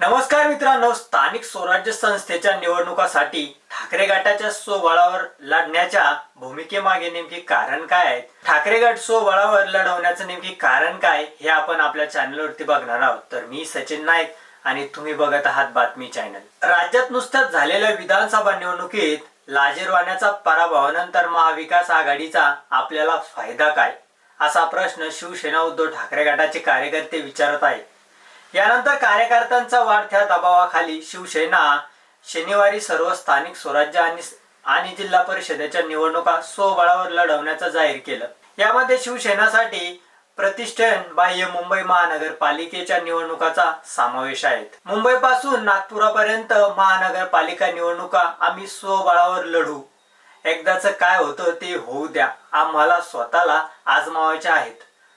नमस्कार मित्रांनो स्थानिक स्वराज्य संस्थेच्या निवडणुकासाठी ठाकरे गटाच्या स्वबळावर लढण्याच्या भूमिकेमागे नेमकी कारण काय आहे ठाकरे गट स्वबळावर लढवण्याचं नेमकी कारण काय हे आपण आपल्या चॅनलवरती बघणार आहोत. तर मी सचिन नाईक आणि तुम्ही बघत आहात बातमी चॅनल. राज्यात नुसत्याच झालेल्या विधानसभा निवडणुकीत लाजीरवाण्याचा पराभवानंतर महाविकास आघाडीचा आपल्याला फायदा काय? असा प्रश्न शिवसेना उद्धव ठाकरे गटाचे कार्यकर्ते विचारत आहेत. यानंतर कार्यकर्त्यांचा वाढत्या दबावाखाली शिवसेना शनिवारी सर्व स्थानिक स्वराज्य आणि आणि जिल्हा परिषदेच्या निवडणुका स्वबळावर लढवण्याचं जाहीर केलं. यामध्ये शिवसेनासाठी प्रतिष्ठान बाह्य मुंबई महानगरपालिकेच्या निवडणुकाचा समावेश आहे. मुंबई पासून नागपुरापर्यंत महानगरपालिका निवडणुका आम्ही स्वबळावर लढू. एकदाच काय होतं ते होऊ द्या. आम्हाला स्वतःला आजमावायचे आहेत.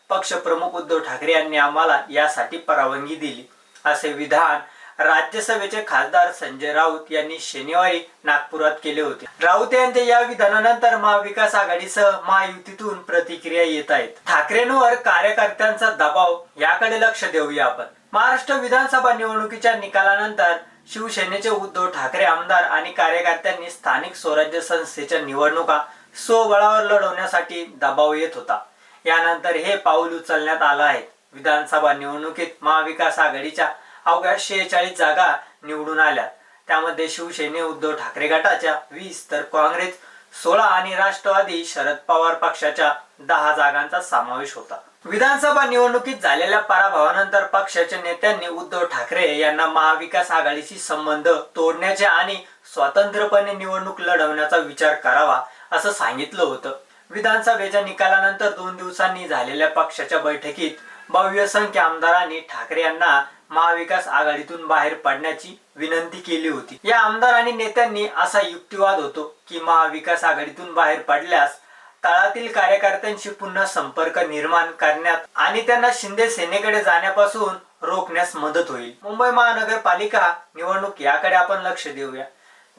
पक्षप्रमुख उद्धव ठाकरे यांनी आम्हाला यासाठी परवानगी दिली. असे विधान राज्यसभेचे खासदार संजय राऊत यांनी शनिवारी नागपुरात केले होते. राऊत यांच्या या विधानानंतर महाविकास आघाडीसह महायुतीतून प्रतिक्रिया येत आहेत. ठाकरेंवर कार्यकर्त्यांचा दबाव याकडे लक्ष देऊया आपण. महाराष्ट्र विधानसभा निवडणुकीच्या निकालानंतर शिवसेनेचे उद्धव ठाकरे आमदार आणि कार्यकर्त्यांनी स्थानिक स्वराज्य संस्थेच्या निवडणुका स्वबळावर लढवण्यासाठी दबाव येत होता. यानंतर हे पाऊल उचलण्यात आलं आहे. विधानसभा निवडणुकीत महाविकास आघाडीच्या अवघ्या शेहेचाळीस जागा निवडून आल्या. त्यामध्ये शिवसेने उद्धव ठाकरे गटाच्या वीस तर काँग्रेस सोळा आणि राष्ट्रवादी शरद पवार पक्षाच्या दहा जागांचा समावेश होता. विधानसभा निवडणुकीत झालेल्या पराभवानंतर पक्षाच्या नेत्यांनी उद्धव ठाकरे यांना महाविकास आघाडीशी संबंध तोडण्याचे आणि स्वतंत्रपणे निवडणूक लढवण्याचा विचार करावा असं सांगितलं होतं. विधानसभेच्या निकालानंतर दोन दिवसांनी झालेल्या पक्षाच्या बैठकीत भव्य संख्या आमदारांनी ठाकरे यांना महाविकास आघाडीतून बाहेर पडण्याची विनंती केली होती. या आमदार आणि नेत्यांनी असा युक्तिवाद होतो की महाविकास आघाडीतून बाहेर पडल्यास तळातील कार्यकर्त्यांशी पुन्हा संपर्क निर्माण करण्यात आणि त्यांना शिंदे सेनेकडे जाण्यापासून रोखण्यास मदत होईल. मुंबई महानगरपालिका निवडणूक याकडे आपण लक्ष देऊया.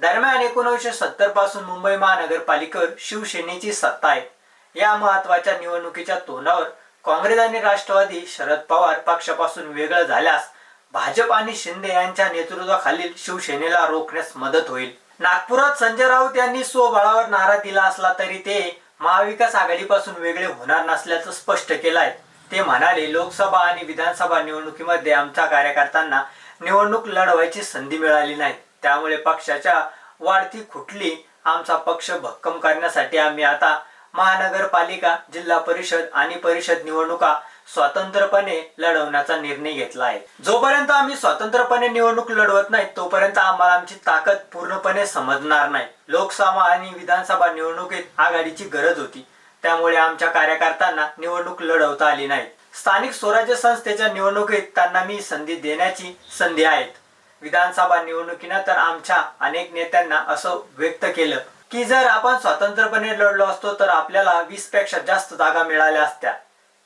दरम्यान एकोणीसशे सत्तरपासून मुंबई महानगरपालिकेवर शिवसेनेची सत्ता आहे. या महत्त्वाच्या निवडणुकीच्या तोंडावर काँग्रेस आणि राष्ट्रवादी शरद पवार पक्षापासून वेगळं झाल्यास भाजप आणि शिंदे यांच्या नेतृत्वाखालील शिवसेनेला रोखण्यास मदत होईल. नागपुरात संजय राऊत यांनी स्वबळावर नारा दिला असला तरी ते महाविकास आघाडीपासून वेगळे होणार नसल्याचं स्पष्ट केलं आहे ते म्हणाले लोकसभा आणि विधानसभा निवडणुकीमध्ये आमच्या कार्यकर्त्यांना निवडणूक लढवायची संधी मिळाली नाही. त्यामुळे पक्षाच्या वाढती खुटली आमचा पक्ष भक्कम करण्यासाठी आम्ही आता महानगरपालिका जिल्हा परिषद आणि परिषद निवडणुका स्वतंत्रपणे लढवण्याचा निर्णय घेतला आहे. जोपर्यंत आम्ही स्वतंत्रपणे निवडणूक लढवत नाही तोपर्यंत आम्हाला आमची ताकद पूर्णपणे समजणार नाही. लोकसभा आणि विधानसभा निवडणुकीत आघाडीची गरज होती. त्यामुळे आमच्या कार्यकर्त्यांना निवडणूक लढवता आली नाही. स्थानिक स्वराज्य संस्थेच्या निवडणुकीत त्यांना मी संधी देण्याची संधी आहेत विधानसभा निवडणुकीनंतर आमच्या अनेक नेत्यांना असं व्यक्त केलं की जर आपण स्वतंत्रपणे लढलो असतो तर आपल्याला वीसपेक्षा जास्त जागा मिळाल्या असत्या.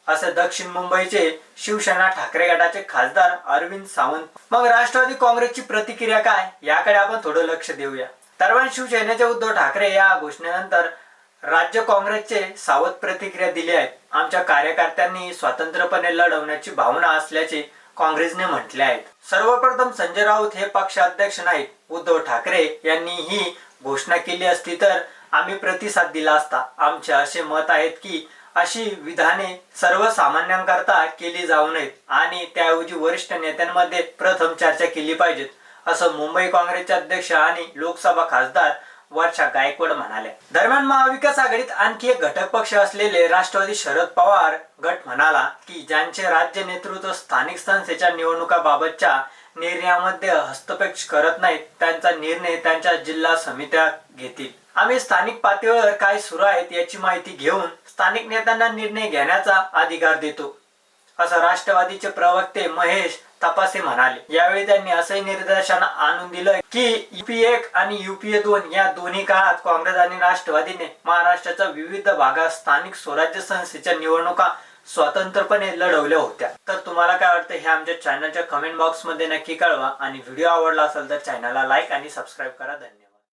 असे दक्षिण मुंबईचे शिवसेना ठाकरे गटाचे खासदार अरविंद सावंत. मग राष्ट्रवादी काँग्रेसची प्रतिक्रिया काय? याकडे आपण थोडं लक्ष देऊया. दरम्यान शिवसेनेचे उद्धव ठाकरे या घोषणेनंतर राज्य काँग्रेसचे सावध प्रतिक्रिया दिली आहे आमच्या कार्यकर्त्यांनी स्वतंत्रपणे लढवण्याची भावना असल्याचे काँग्रेसने म्हटले आहेत. सर्वप्रथम संजय राऊत हे पक्षाध्यक्ष नाहीत. उद्धव ठाकरे यांनी ही घोषणा केली असती तर आम्ही प्रतिसाद दिला असता. आमचे असे मत आहेत की अशी विधाने सर्वसामान्यांकरता केली जाऊ नयेत आणि त्याऐवजी वरिष्ठ नेत्यांमध्ये प्रथम चर्चा केली पाहिजेत असं मुंबई काँग्रेसचे अध्यक्ष आणि लोकसभा खासदार वर्षा गायकवाड म्हणाले दरम्यान महाविकास आघाडीत आणखी एक घटक पक्ष असलेले राष्ट्रवादी शरद पवार गट म्हणाला की ज्यांचे राज्य नेतृत्व स्थानिक संस्थेच्या निवडणुकाबाबतच्या निर्णयामध्ये हस्तक्षेप करत नाहीत त्यांचा निर्णय त्यांच्या जिल्हा समित्या घेतील. आम्ही स्थानिक पातळीवर काय सुरू आहेत याची माहिती घेऊन स्थानिक नेत्यांना निर्णय घेण्याचा अधिकार देतो. असं राष्ट्रवादीचे प्रवक्ते महेश तपासे म्हणाले. यावेळी त्यांनी असंही निदर्शन आणून दिलं की युपी एक आणि युपीए दोन या दोन्ही काळात काँग्रेस आणि राष्ट्रवादीने महाराष्ट्राच्या विविध भागात स्थानिक स्वराज्य संस्थेच्या निवडणुका स्वतंत्रपणे लढवल्या होत्या. तर तुम्हाला काय वाटतं हे आमच्या चॅनलच्या कमेंट बॉक्समध्ये नक्की कळवा. आणि व्हिडिओ आवडला असेल तर चॅनलला लाईक आणि सबस्क्राईब करा. धन्यवाद.